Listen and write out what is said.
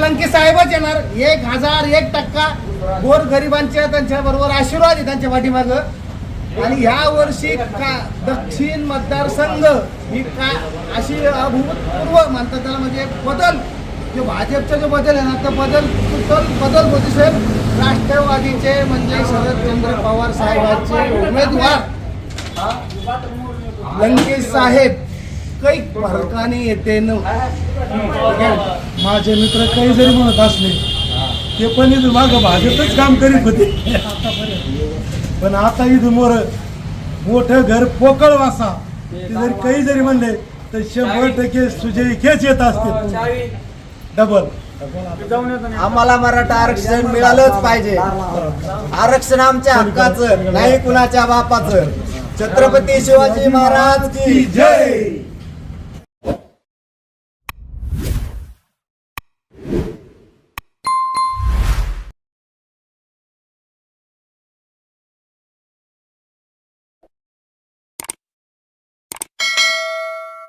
साहेबच येणार. एक हजार एक टक्का गोर गरिबांचे त्यांच्या बरोबर आशीर्वाद आहे त्यांच्या पाठीमाग. आणि ह्या वर्षी का दक्षिण मतदारसंघ ही का अशी अभूतपूर्व म्हणतात त्याला म्हणजे एक बदल. जे भाजपचा जो बदल आहे ना तो बदल टोटल बदल होते साहेब? राष्ट्रवादीचे म्हणजे शरदचंद्र पवार साहेबांचे उमेदवार. लंकेश साहेब काही फरकाने येते न. माझे मित्र काही जरी म्हणत असले ते पण इथून मागं भाजपच काम करीत होते. पण आता इथून मोर मोठं घर पोकळ वासा. ते जरी काही जरी म्हणले तर शंभर टक्के सुजय खेच येत असते डबल. आम्हाला मराठा आरक्षण मिळालंच पाहिजे. आरक्षण आमच्या हक्काचं नाही कुणाच्या बापाचं. छत्रपती शिवाजी महाराज की जय!